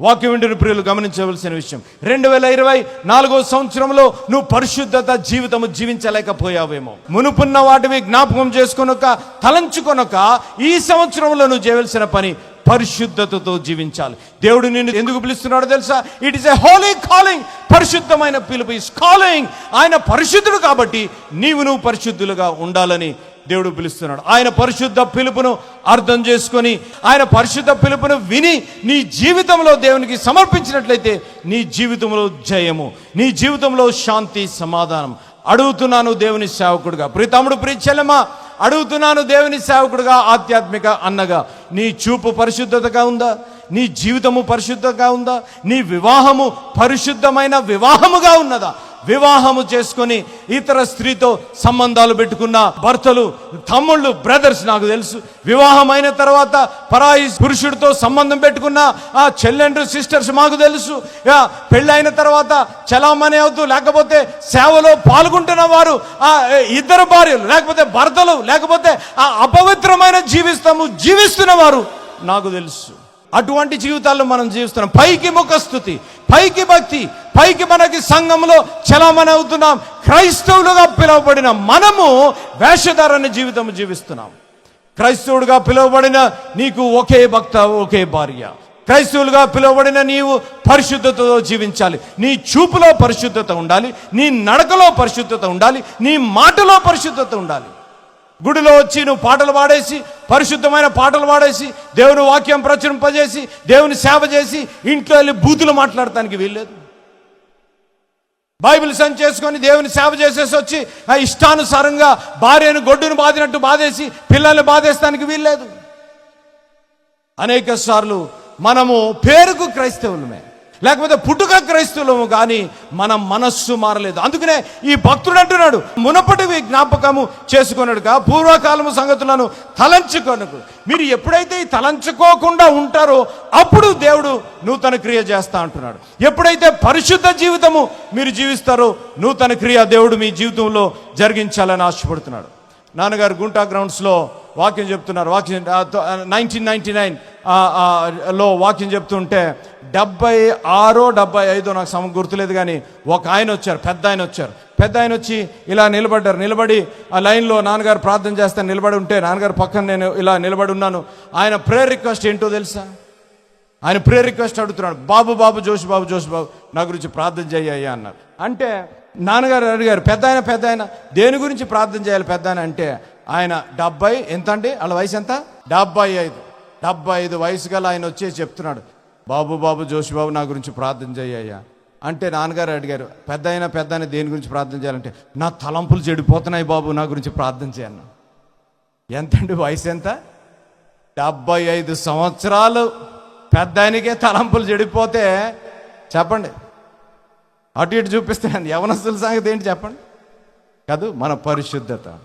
వాక్యం వింటున్న ప్రియులు గమనించవలసిన విషయం. రెండు వేల ఇరవై నాలుగో సంవత్సరంలో నువ్వు పరిశుద్ధత జీవితము జీవించలేకపోయావేమో. మునుపున్న వాటివి జ్ఞాపకం చేసుకొనక తలంచుకొనక ఈ సంవత్సరంలో నువ్వు చేయవలసిన పని పరిశుద్ధతతో జీవించాలి. దేవుడు నిన్ను ఎందుకు పిలుస్తున్నాడో తెలుసా? It is a holy calling పరిశుద్ధమైన పిలుపు ఇస్ కాలింగ్ ఆయన పరిశుద్ధుడు కాబట్టి నీవు నువ్వు పరిశుద్ధులుగా ఉండాలని దేవుడు పిలుస్తున్నాడు. ఆయన పరిశుద్ధ పిలుపును అర్థం చేసుకొని ఆయన పరిశుద్ధ పిలుపును విని నీ జీవితంలో దేవునికి సమర్పించినట్లయితే నీ జీవితంలో జయము నీ జీవితంలో శాంతి సమాధానం. అడుగుతున్నాను దేవుని సేవకుడుగా. ప్రీతముడు తమ్ముడు అడుగుతున్నాను దేవుని సేవకుడుగా ఆధ్యాత్మిక అన్నగా. నీ చూపు పరిశుద్ధతగా ఉందా? నీ జీవితము పరిశుద్ధంగా ఉందా? నీ వివాహము పరిశుద్ధమైన వివాహముగా ఉన్నదా? వివాహము చేసుకొని ఇతర స్త్రీతో సంబంధాలు పెట్టుకున్న భర్తలు తమ్ముళ్ళు బ్రదర్స్ నాకు తెలుసు. వివాహమైన తర్వాత పరాయి పురుషుడితో సంబంధం పెట్టుకున్న ఆ చెల్లెండ్రు సిస్టర్స్ మాకు తెలుసు. పెళ్ళైన తర్వాత చలామణి అవుతూ లేకపోతే సేవలో పాల్గొంటున్న వారు ఆ ఇద్దరు భార్యలు లేకపోతే భర్తలు లేకపోతే ఆ అపవిత్రమైన జీవిస్తాము జీవిస్తున్న వారు నాకు తెలుసు. అటువంటి జీవితాల్లో మనం జీవిస్తున్నాం. పైకి ముఖస్థుతి పైకి భక్తి పైకి మనకి సంఘంలో చలామణి అవుతున్నాం క్రైస్తవులుగా పిలువబడిన మనము వేషధారణ జీవితం జీవిస్తున్నాం. క్రైస్తవుడుగా పిలువబడిన నీకు ఒకే భక్త ఒకే భార్య. క్రైస్తవులుగా పిలువబడిన నీవు పరిశుద్ధతతో జీవించాలి. నీ చూపులో పరిశుద్ధత ఉండాలి. నీ నడకలో పరిశుద్ధత ఉండాలి. నీ మాటలో పరిశుద్ధత ఉండాలి. గుడిలో వచ్చి నువ్వు పాటలు పాడేసి పరిశుద్ధమైన పాటలు పాడేసి దేవుని వాక్యం ప్రచురింపజేసి దేవుని సేవ చేసి ఇంట్లో వెళ్ళి బూతులు మాట్లాడటానికి వీల్లేదు. బైబిల్ సంచి చేసుకొని దేవుని సేవ చేసేసి వచ్చి ఆ ఇష్టానుసారంగా భార్యను గొడ్డును బాదినట్టు బాధేసి పిల్లల్ని బాధేస్తానికి వీల్లేదు. అనేక సార్లు మనము పేరుకు క్రైస్తవులమే. లేకపోతే పుట్టుక క్రైస్తవులము కానీ మన మనస్సు మారలేదు. అందుకనే ఈ భక్తుడు అంటున్నాడు మునపటివి జ్ఞాపకము చేసుకున్నాడుగా పూర్వకాలము సంగతులను తలంచుకొనకు. మీరు ఎప్పుడైతే ఈ తలంచుకోకుండా ఉంటారో అప్పుడు దేవుడు నూతన క్రియ చేస్తా అంటున్నాడు. ఎప్పుడైతే పరిశుద్ధ జీవితము మీరు జీవిస్తారో నూతన క్రియ దేవుడు మీ జీవితంలో జరిగించాలని ఆశపడుతున్నాడు. నాన్నగారు గుంటా గ్రౌండ్స్లో వాక్యం చెప్తున్నారు. వాక్యం నైన్టీన్ నైన్టీ నైన్లో వాక్యం చెప్తుంటే డెబ్బై ఆరో డెబ్బై ఐదో నాకు సమ గుర్తులేదు కానీ ఒక ఆయన వచ్చారు పెద్ద ఆయన వచ్చారు. పెద్ద ఆయన వచ్చి ఇలా నిలబడ్డారు. నిలబడి ఆ లైన్లో నాన్నగారు ప్రార్థన చేస్తే నిలబడి ఉంటే నాన్నగారు పక్కన నేను ఇలా నిలబడి ఉన్నాను. ఆయన ప్రేయర్ రిక్వెస్ట్ ఏంటో తెలుసా? ఆయన ప్రేయర్ రిక్వెస్ట్ అడుగుతున్నాడు. బాబు బాబు జోషి బాబు జోషి బాబు నా గురించి ప్రార్థన చేయ్యా అన్నారు. అంటే నాన్నగారు అడిగారు పెద్ద ఆయన పెద్ద ఆయన దేని గురించి ప్రార్థన చేయాలి పెద్ద ఆయన? అంటే ఆయన డెబ్బై ఎంత అండి వాళ్ళ వయసు ఎంత? డెబ్బై ఐదు. డెబ్బై ఐదు వయసు గల ఆయన వచ్చి చెప్తున్నాడు. బాబు బాబు జోషి బాబు నా గురించి ప్రార్థన చేయ్యా అంటే నాన్నగారు అడిగారు పెద్ద అయినా పెద్ద అయినా దేని గురించి ప్రార్థన చేయాలంటే నా తలంపులు చెడిపోతున్నాయి బాబు నా గురించి ప్రార్థన చేయను ఎంతండి వయసు ఎంత? డెబ్బై ఐదు సంవత్సరాలు పెద్ద ఆయనకే తలంపులు చెడిపోతే చెప్పండి. అటు ఇటు చూపిస్తే యవనస్తుల సంగతి ఏంటి చెప్పండి? కాదు మన పరిశుద్ధత.